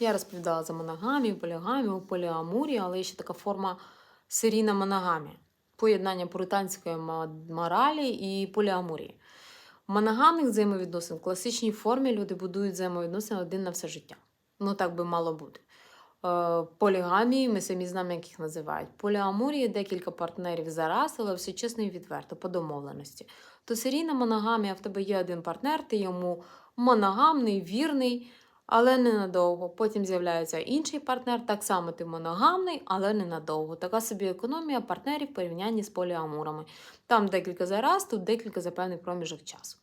Я розповідала за моногамію, полігамію, поліамурію, але є ще така форма серійна моногамія. Поєднання пуританської моралі і поліамурії. В моногамних взаємовідносин в класичній формі люди будують взаємовідносини один на все життя. Ну так би мало бути. Е, Полігамії, ми самі знаємо, як їх називають. Поліамурії декілька партнерів зараз, але все чесно і відверто, по домовленості. То серійна моногамія, в тебе є один партнер, ти йому моногамний, вірний, але ненадовго. Потім з'являється інший партнер, так само ти моногамний, але ненадовго. Така собі економія партнерів в порівнянні з поліамурами. Там декілька за раз, тут декілька за певний проміжок часу.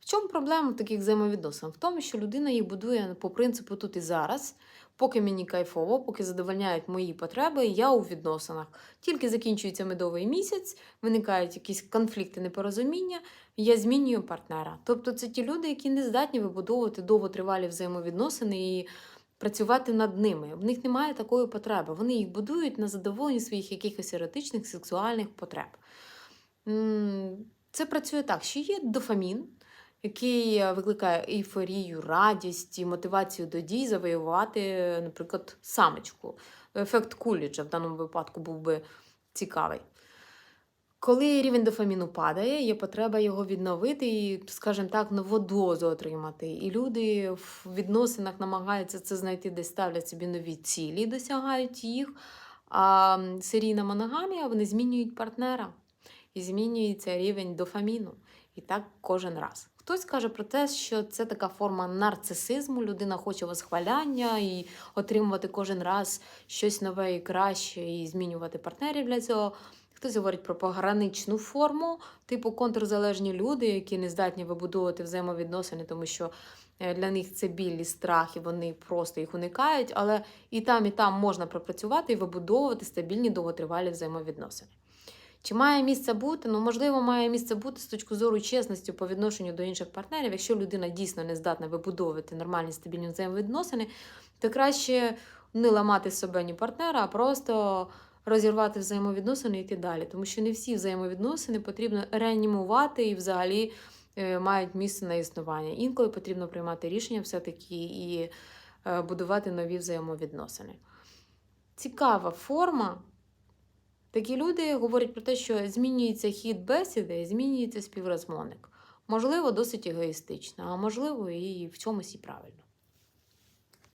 В чому проблема таких взаємовідносин? В тому, що людина їх будує по принципу тут і зараз, поки мені кайфово, поки задовольняють мої потреби, я у відносинах. Тільки закінчується медовий місяць, виникають якісь конфлікти, непорозуміння, я змінюю партнера. Тобто це ті люди, які не здатні вибудовувати довготривалі взаємовідносини і працювати над ними. В них немає такої потреби. Вони їх будують на задоволенні своїх якихось еротичних, сексуальних потреб. Це працює так, що є дофамін, який е, викликає ейфорію, радість і мотивацію до дій завоювати, наприклад, самочку. Ефект Куліджа в даному випадку був би цікавий. Коли рівень дофаміну падає, є потреба його відновити і, скажімо так, нову дозу отримати. І люди в відносинах намагаються це знайти, десь ставлять собі нові цілі, досягають їх. А серійна моногамія вони змінюють партнера і змінюється рівень дофаміну. І так кожен раз. Хтось каже про те, що це така форма нарцисизму, людина хоче восхваляння і отримувати кожен раз щось нове і краще, і змінювати партнерів для цього. Хтось говорить про пограничну форму, типу контрзалежні люди, які не здатні вибудовувати взаємовідносини, тому що е, для них це біль і страх, і вони просто їх уникають. Але і там, і там можна пропрацювати і вибудовувати стабільні довготривалі взаємовідносини. Чи має місце бути? Ну, можливо, має місце бути з точки зору чесності по відношенню до інших партнерів. Якщо людина дійсно не здатна вибудовувати нормальні стабільні взаємовідносини, то краще не ламати себе ні партнера, а просто розірвати взаємовідносини і йти далі. Тому що не всі взаємовідносини потрібно реанімувати і взагалі е, мають місце на існування. Інколи потрібно приймати рішення все-таки і е, будувати нові взаємовідносини. Цікава форма. Такі люди говорять про те, що змінюється хід бесіди, змінюється співрозмовник. Можливо, досить егоїстично, а можливо, і в чомусь і правильно.